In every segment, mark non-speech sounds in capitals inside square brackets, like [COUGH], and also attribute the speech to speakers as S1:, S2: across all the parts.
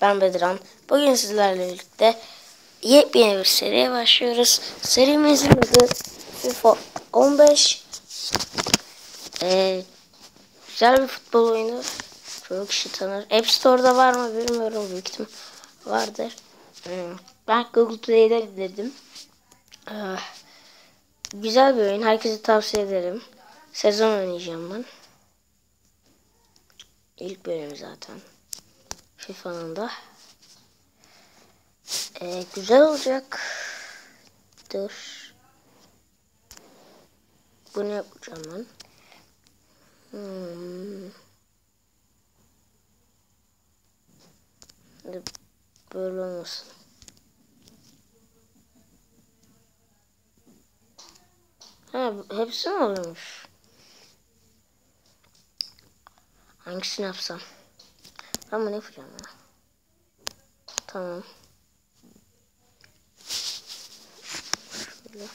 S1: Ben Bedran. Bugün sizlerle birlikte yepyeni bir seriye başlıyoruz. Serimizin adı FIFA 15. Ee, güzel bir futbol oyunu. Çoğu kişi tanır. App Store'da var mı bilmiyorum. Büyük vardır. Hmm, Ben Google Play'de dedim. güzel bir oyun. Herkese tavsiye ederim. Sezon oynayacağım ben. İlk bölüm zaten. FIFA'nın da. Ee, güzel olacak. Dur. Bunu yapacağım ben. Hmm. Böyle olmasın. Ha, hepsi mi oluyormuş? Hangisini yapsam? Ben bunu yapacağım ya. Tamam. Şöyle.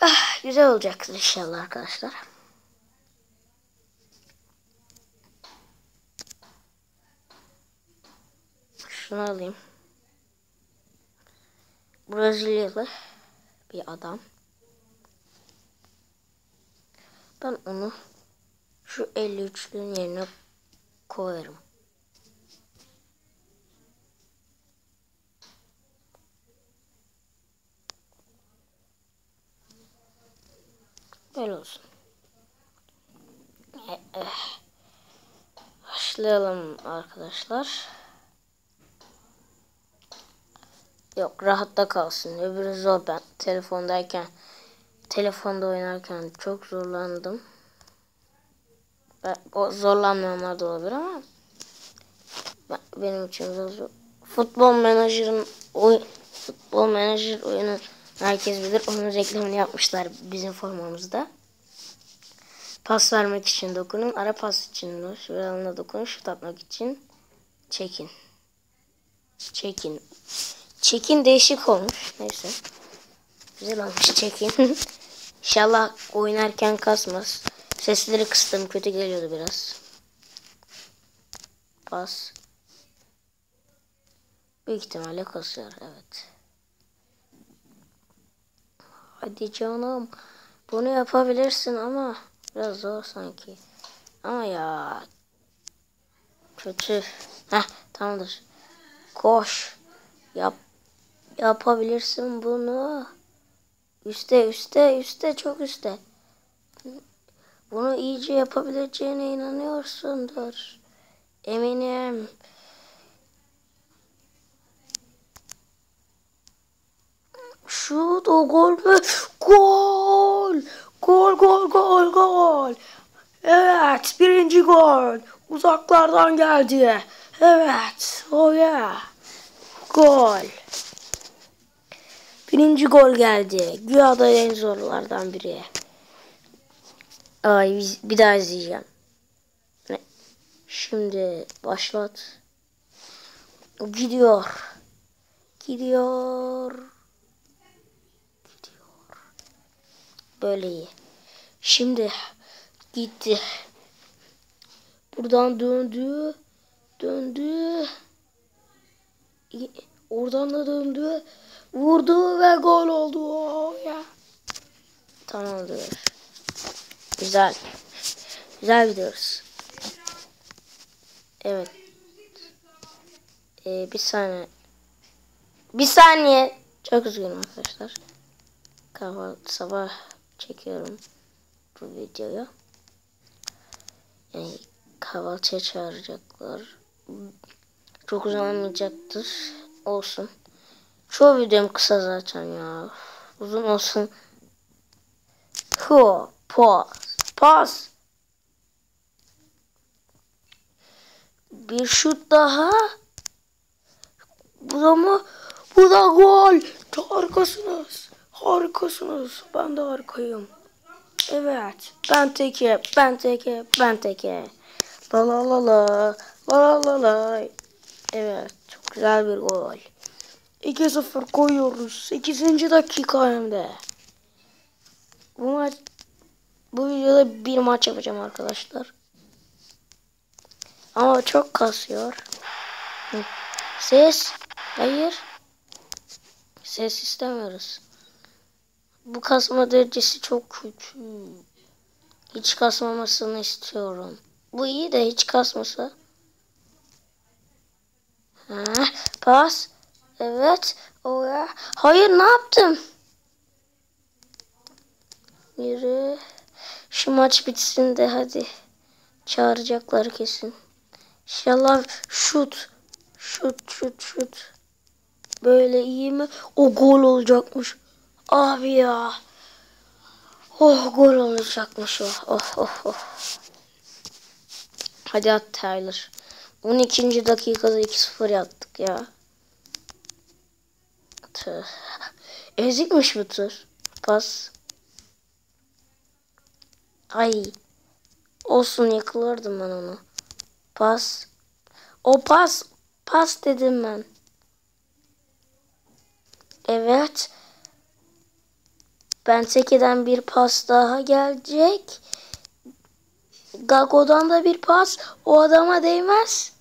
S1: Ah, güzel olacaktır inşallah arkadaşlar. Şunu alayım. Brezilyalı bir adam. Ben onu şu 53'lüğün yerine koyarım. Böyle olsun. Eh. Başlayalım arkadaşlar. Yok rahatta kalsın. Öbürü zor ben telefondayken telefonda oynarken çok zorlandım. Ben, o zorlanmayanlar da olabilir ama ben, benim için zor. Futbol menajerin oy, futbol menajer oyunu herkes bilir. Onun reklamını yapmışlar bizim formamızda. Pas vermek için dokunun. Ara pas için şuralına dokunun. Şut atmak için çekin. Çekin. Çekin değişik olmuş. Neyse. Güzel olmuş çekin. [LAUGHS] İnşallah oynarken kasmaz. Sesleri kıstım. Kötü geliyordu biraz. Pas. Büyük ihtimalle kasıyor. Evet. Hadi canım. Bunu yapabilirsin ama biraz zor sanki. Ama ya. Kötü. Heh tamamdır. Koş. Yap. Yapabilirsin bunu. Üste üste üste çok üste. Bunu iyice yapabileceğine inanıyorsundur. Eminim. Şut o gol mü? Gol! Gol gol gol gol. Evet birinci gol. Uzaklardan geldi. Evet. Oh yeah. Gol. Birinci gol geldi. Güya da en zorlardan biri. Ay bir daha izleyeceğim. Şimdi başlat. Gidiyor. Gidiyor. Gidiyor. Böyle iyi. Şimdi gitti. Buradan döndü. Döndü. Oradan da döndü. Vurdu ve gol oldu. Oh ya. Tamamdır. Güzel. Güzel gidiyoruz. Evet. Ee, bir saniye. Bir saniye. Çok üzgünüm arkadaşlar. Kahvaltı sabah çekiyorum bu videoyu. Yani kahvaltıya çağıracaklar. Çok uzanmayacaktır. Olsun. Çoğu videom kısa zaten ya. Uzun olsun. Hu, pas, pas. Bir şut daha. Bu da mı? Bu da gol. Harikasınız. Harikasınız. Ben de harikayım. Evet. Ben teke, ben teke, ben teke. La la la la. La la la. Evet. Çok güzel bir gol. 2-0 koyuyoruz. 8. dakika hem de. Bu maç bu videoda bir maç yapacağım arkadaşlar. Ama çok kasıyor. Ses. Hayır. Ses istemiyoruz. Bu kasma derecesi çok kötü. Hiç kasmamasını istiyorum. Bu iyi de hiç kasmasa. Ha, pas. Evet. O ya. Hayır ne yaptım? Yürü. Şu maç bitsin de hadi. Çağıracaklar kesin. İnşallah şut. Şut şut şut. Böyle iyi mi? O gol olacakmış. Abi ya. Oh gol olacakmış o. Oh oh oh. Hadi at Tyler. 12. dakikada 2-0 yaptık ya. Tüh. Ezikmiş bu tür. Pas. Ay. Olsun yıkılırdım ben onu. Pas. O pas. Pas dedim ben. Evet. Benteke'den bir pas daha gelecek. Gago'dan da bir pas. O adama değmez.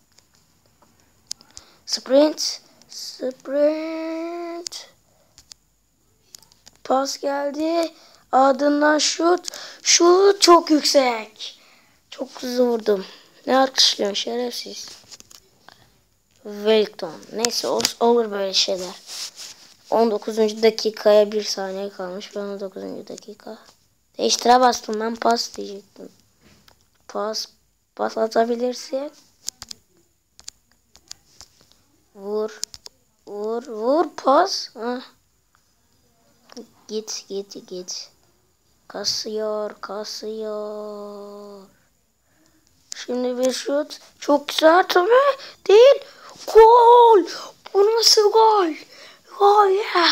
S1: Sprint. Sprint. Pas geldi. Ardından şut. Şut çok yüksek. Çok hızlı vurdum. Ne alkışlıyorsun şerefsiz. Wellington. Neyse olur böyle şeyler. 19. dakikaya bir saniye kalmış. Ben 19. dakika. Değiştire bastım ben pas diyecektim. Pas. Pas atabilirsin. Vur. Vur. Vur pas. Hah. Git git git. Kasıyor kasıyor. Şimdi bir şut. Çok güzel tabii. Değil. Gol. Bu nasıl gol? Gol ya.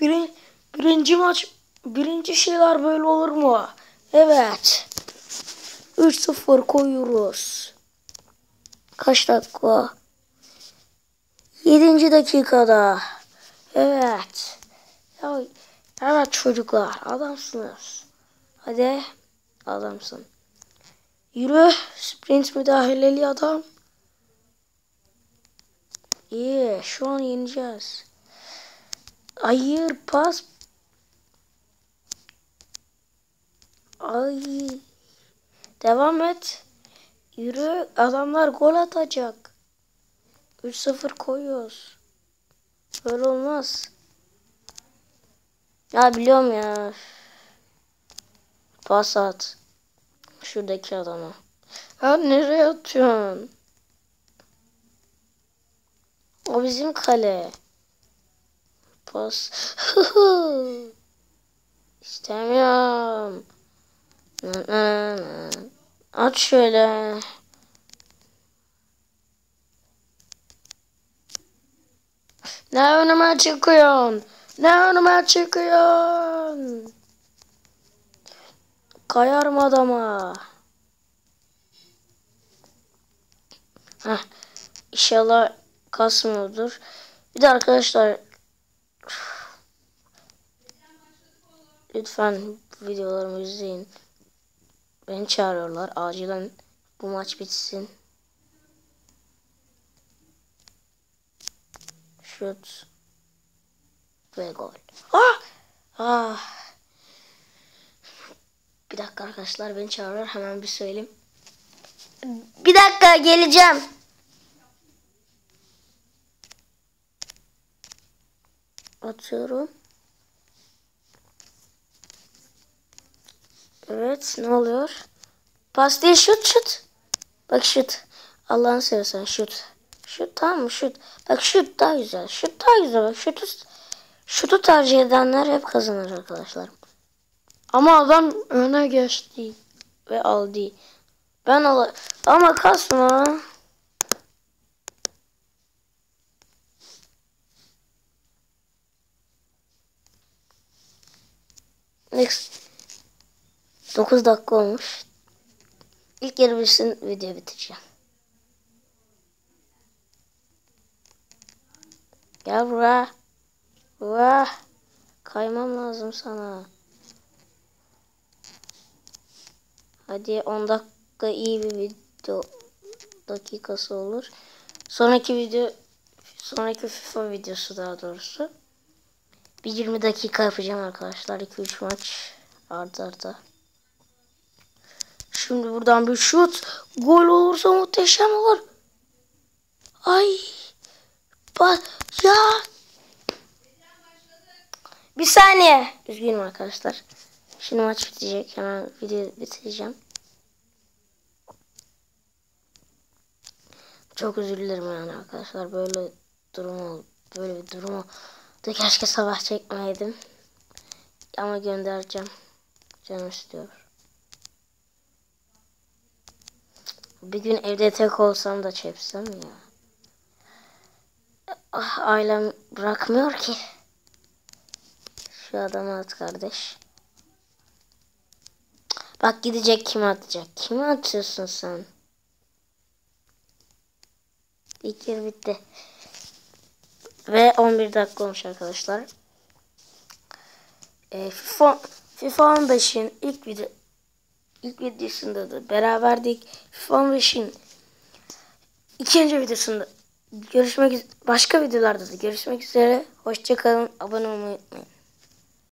S1: Birin, birinci maç birinci şeyler böyle olur mu? Evet. 3-0 koyuyoruz. Kaç dakika? 7. dakikada. Evet. Ya, evet çocuklar adamsınız. Hadi adamsın. Yürü. Sprint müdahaleli adam. İyi. Şu an yeneceğiz. Hayır pas. Ay. Devam et. Yürü. Adamlar gol atacak. 3-0 koyuyoruz. Böyle olmaz. Ya biliyorum ya. Pas at. Şuradaki adama. Ya nereye atıyorsun? O bizim kale. Pas. [LAUGHS] İstemiyorum. At şöyle. Ne önüme çıkıyorsun? Ne önüme çıkıyorsun? Kayarım adama. Heh. İnşallah kasmıyordur. Bir de arkadaşlar lütfen videolarımı izleyin. Beni çağırıyorlar. Acilen bu maç bitsin. Şut. Ve gol. Ah! Ah! Bir dakika arkadaşlar beni çağırıyor. Hemen bir söyleyeyim. Bir dakika geleceğim. Atıyorum. Evet ne oluyor? Pas değil şut şut. Bak şut. Allah'ını seversen şut. Şut tamam mı şut. Bak şut daha güzel. Şut daha güzel. Bak şutu, şutu tercih edenler hep kazanır arkadaşlar. Ama adam öne geçti ve aldı. Ben al ama kasma. Next. 9 dakika olmuş. İlk yarı video bitireceğim. Gel buraya. Buraya. Kaymam lazım sana. Hadi 10 dakika iyi bir video dakikası olur. Sonraki video sonraki FIFA videosu daha doğrusu. Bir 20 dakika yapacağım arkadaşlar. 2-3 maç arda arda. Şimdi buradan bir şut. Gol olursa muhteşem olur. Ay. Bak ya. Bir saniye. Üzgünüm arkadaşlar. Şimdi maç bitecek. Hemen video bitireceğim. Çok özür dilerim yani arkadaşlar. Böyle durum oldu. Böyle bir durum oldu. Keşke sabah çekmeydim. Ama göndereceğim. Canım istiyor. Bir gün evde tek olsam da çepsem ya. Ah, ailem bırakmıyor ki. Şu adamı at kardeş. Bak gidecek kim atacak? Kimi atıyorsun sen? İlk yarı bitti. Ve 11 dakika olmuş arkadaşlar. Ee, FIFA, FIFA 15'in ilk video ilk videosunda da beraberdik. FIFA 15'in ikinci videosunda görüşmek başka videolarda da görüşmek üzere. Hoşçakalın. Abone olmayı unutmayın.